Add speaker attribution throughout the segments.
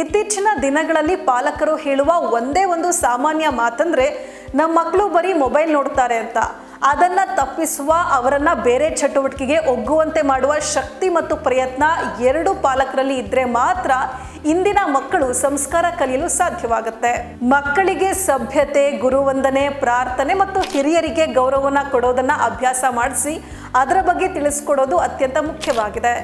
Speaker 1: ಇತ್ತೀಚಿನ ದಿನಗಳಲ್ಲಿ ಪಾಲಕರು ಹೇಳುವ ಒಂದೇ ಒಂದು ಸಾಮಾನ್ಯ ಮಾತಂದ್ರೆ ನಮ್ಮ ಮಕ್ಕಳು ಬರೀ ಮೊಬೈಲ್ ನೋಡ್ತಾರೆ ಅಂತ. ಅದನ್ನ ತಪ್ಪಿಸುವ, ಅವರನ್ನ ಬೇರೆ ಚಟುವಟಿಕೆಗೆ ಒಗ್ಗುವಂತೆ ಮಾಡುವ ಶಕ್ತಿ ಮತ್ತು ಪ್ರಯತ್ನ ಎರಡು ಪಾಲಕರಲ್ಲಿ ಇದ್ರೆ ಮಾತ್ರ ಇಂದಿನ ಮಕ್ಕಳು ಸಂಸ್ಕಾರ ಕಲಿಯಲು ಸಾಧ್ಯವಾಗುತ್ತೆ. ಮಕ್ಕಳಿಗೆ ಸಭ್ಯತೆ, ಗುರುವಂದನೆ, ಪ್ರಾರ್ಥನೆ ಮತ್ತು ಹಿರಿಯರಿಗೆ ಗೌರವನ ಕೊಡೋದನ್ನ ಅಭ್ಯಾಸ ಮಾಡಿಸಿ, ಅದರ ಬಗ್ಗೆ ತಿಳಿಸ್ಕೊಡೋದು ಅತ್ಯಂತ ಮುಖ್ಯವಾಗಿದೆ.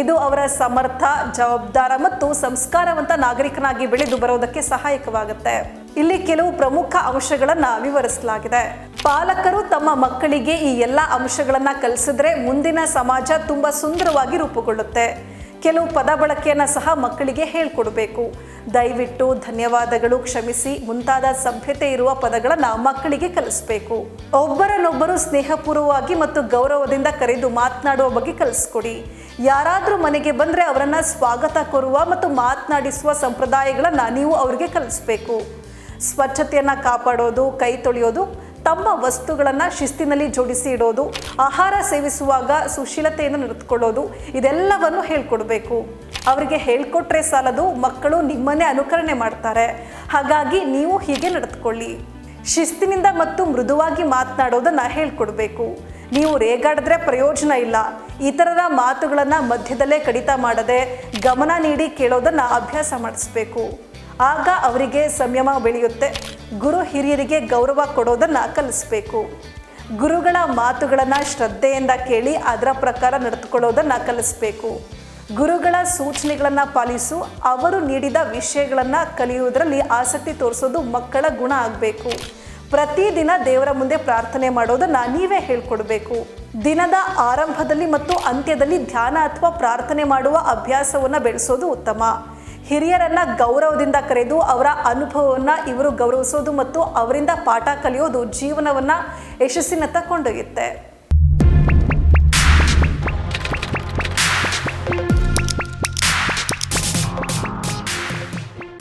Speaker 1: ಇದು ಅವರ ಸಮರ್ಥ, ಜವಾಬ್ದಾರ ಮತ್ತು ಸಂಸ್ಕಾರವಂತ ನಾಗರಿಕನಾಗಿ ಬೆಳೆದು ಬರೋದಕ್ಕೆ ಸಹಾಯಕವಾಗುತ್ತೆ. ಇಲ್ಲಿ ಕೆಲವು ಪ್ರಮುಖ ಅಂಶಗಳನ್ನ ವಿವರಿಸಲಾಗಿದೆ. ಪಾಲಕರು ತಮ್ಮ ಮಕ್ಕಳಿಗೆ ಈ ಎಲ್ಲ ಅಂಶಗಳನ್ನ ಕಲಿಸಿದ್ರೆ ಮುಂದಿನ ಸಮಾಜ ತುಂಬಾ ಸುಂದರವಾಗಿ ರೂಪುಗೊಳ್ಳುತ್ತೆ. ಕೆಲವು ಪದ ಬಳಕೆಯನ್ನು ಸಹ ಮಕ್ಕಳಿಗೆ ಹೇಳ್ಕೊಡ್ಬೇಕು. ದಯವಿಟ್ಟು ಧನ್ಯವಾದಗಳು ಕ್ಷಮಿಸಿ. ಮುಂತಾದ ಸಭ್ಯತೆ ಇರುವ ಪದಗಳನ್ನು ಮಕ್ಕಳಿಗೆ ಕಲಿಸ್ಬೇಕು. ಒಬ್ಬರನ್ನೊಬ್ಬರು ಸ್ನೇಹಪೂರ್ವವಾಗಿ ಮತ್ತು ಗೌರವದಿಂದ ಕರೆದು ಮಾತನಾಡುವ ಬಗ್ಗೆ ಕಲಿಸ್ಕೊಡಿ. ಯಾರಾದರೂ ಮನೆಗೆ ಬಂದರೆ ಅವರನ್ನು ಸ್ವಾಗತ ಕೋರುವ ಮತ್ತು ಮಾತನಾಡಿಸುವ ಸಂಪ್ರದಾಯಗಳನ್ನು ನೀವು ಅವರಿಗೆ ಕಲಿಸ್ಬೇಕು. ಸ್ವಚ್ಛತೆಯನ್ನು ಕಾಪಾಡೋದು, ಕೈ ತೊಳೆಯೋದು ತಮ್ಮ ವಸ್ತುಗಳನ್ನು ಶಿಸ್ತಿನಲ್ಲಿ ಜೋಡಿಸಿ ಇಡೋದು, ಆಹಾರ ಸೇವಿಸುವಾಗ ಸುಶೀಲತೆಯನ್ನು ನಡೆದುಕೊಳ್ಳೋದು ಇದೆಲ್ಲವನ್ನು ಹೇಳ್ಕೊಡ್ಬೇಕು. ಅವರಿಗೆ ಹೇಳ್ಕೊಟ್ರೆ ಸಾಲದು, ಮಕ್ಕಳು ನಿಮ್ಮನ್ನೇ ಅನುಕರಣೆ ಮಾಡ್ತಾರೆ. ಹಾಗಾಗಿ ನೀವು ಹೀಗೆ ನಡೆದುಕೊಳ್ಳಿ. ಶಿಸ್ತಿನಿಂದ ಮತ್ತು ಮೃದುವಾಗಿ ಮಾತನಾಡೋದನ್ನ ಹೇಳ್ಕೊಡ್ಬೇಕು. ನೀವು ರೇಗಾಡಿದ್ರೆ ಪ್ರಯೋಜನ ಇಲ್ಲ. ಇತರರ ಮಾತುಗಳನ್ನು ಮಧ್ಯದಲ್ಲೇ ಕಡಿತ ಮಾಡದೆ ಗಮನ ನೀಡಿ ಕೇಳೋದನ್ನ ಅಭ್ಯಾಸ ಮಾಡಿಸ್ಬೇಕು. ಆಗ ಅವರಿಗೆ ಸಂಯಮ ಬೆಳೆಯುತ್ತೆ. ಗುರು ಹಿರಿಯರಿಗೆ ಗೌರವ ಕೊಡೋದನ್ನು ಕಲಿಸ್ಬೇಕು. ಗುರುಗಳ ಮಾತುಗಳನ್ನು ಶ್ರದ್ಧೆಯಿಂದ ಕೇಳಿ ಅದರ ಪ್ರಕಾರ ನಡೆದುಕೊಳ್ಳೋದನ್ನು ಕಲಿಸ್ಬೇಕು. ಗುರುಗಳ ಸೂಚನೆಗಳನ್ನು ಪಾಲಿಸು, ಅವರು ನೀಡಿದ ವಿಷಯಗಳನ್ನು ಕಲಿಯುವುದರಲ್ಲಿ ಆಸಕ್ತಿ ತೋರಿಸೋದು ಮಕ್ಕಳ ಗುಣ ಆಗಬೇಕು. ಪ್ರತಿದಿನ ದೇವರ ಮುಂದೆ ಪ್ರಾರ್ಥನೆ ಮಾಡೋದನ್ನು ನೀವೇ ಹೇಳ್ಕೊಡ್ಬೇಕು. ದಿನದ ಆರಂಭದಲ್ಲಿ ಮತ್ತು ಅಂತ್ಯದಲ್ಲಿ ಧ್ಯಾನ ಅಥವಾ ಪ್ರಾರ್ಥನೆ ಮಾಡುವ ಅಭ್ಯಾಸವನ್ನು ಬೆಳೆಸೋದು ಉತ್ತಮ. ಹಿರಿಯರನ್ನ ಗೌರವದಿಂದ ಕರೆದು ಅವರ ಅನುಭವವನ್ನ ಇವರು ಗೌರವಿಸೋದು ಮತ್ತು ಅವರಿಂದ ಪಾಠ ಕಲಿಯೋದು ಜೀವನವನ್ನ ಯಶಸ್ಸಿನತ್ತ ಕೊಂಡೊಯ್ಯುತ್ತೆ.